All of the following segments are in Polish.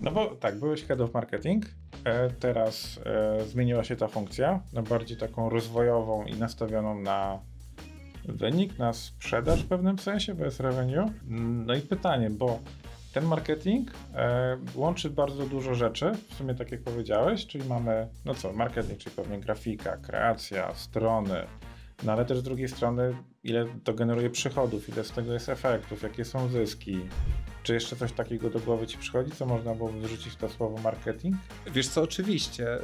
No bo tak, byłeś head of marketing, e, teraz e, zmieniła się ta funkcja na bardziej taką rozwojową i nastawioną na wynik, na sprzedaż w pewnym sensie, bez revenue. No i pytanie, bo ten marketing e, łączy bardzo dużo rzeczy, w sumie tak jak powiedziałeś, czyli mamy, no co, marketing, czyli pewnie grafika, kreacja, strony, no ale też z drugiej strony, ile to generuje przychodów, ile z tego jest efektów, jakie są zyski. Czy jeszcze coś takiego do głowy ci przychodzi, co można byłoby wrzucić w to słowo marketing? Wiesz co, oczywiście.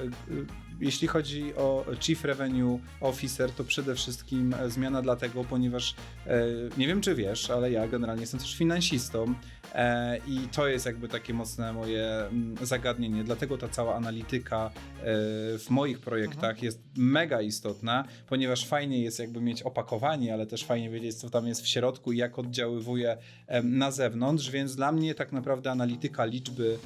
Jeśli chodzi o Chief Revenue Officer, to przede wszystkim e, zmiana dlatego, ponieważ e, nie wiem czy wiesz, ale ja generalnie jestem też finansistą e, i to jest jakby takie mocne moje mm, zagadnienie. Dlatego ta cała analityka w moich projektach jest mega istotna, ponieważ fajnie jest jakby mieć opakowanie, ale też fajnie wiedzieć, co tam jest w środku i jak oddziaływuje na zewnątrz, więc dla mnie tak naprawdę analityka liczby,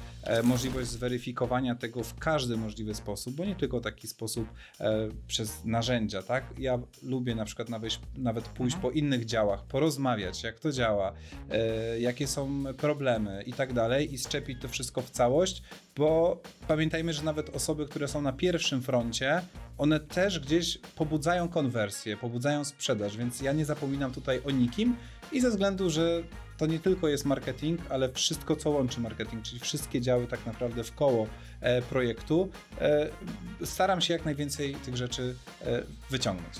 możliwość zweryfikowania tego w każdy możliwy sposób, bo nie tylko taki sposób e, przez narzędzia, tak? Ja lubię na przykład nawet, nawet pójść po innych działach, porozmawiać, jak to działa, e, jakie są problemy i tak dalej i szczepić to wszystko w całość, bo pamiętajmy, że nawet osoby, które są na pierwszym froncie, one też gdzieś pobudzają konwersję, pobudzają sprzedaż, więc ja nie zapominam tutaj o nikim i ze względu, że to nie tylko jest marketing, ale wszystko, co łączy marketing, czyli wszystkie działy tak naprawdę w koło e, projektu, e, staram się jak najwięcej tych rzeczy e, wyciągnąć.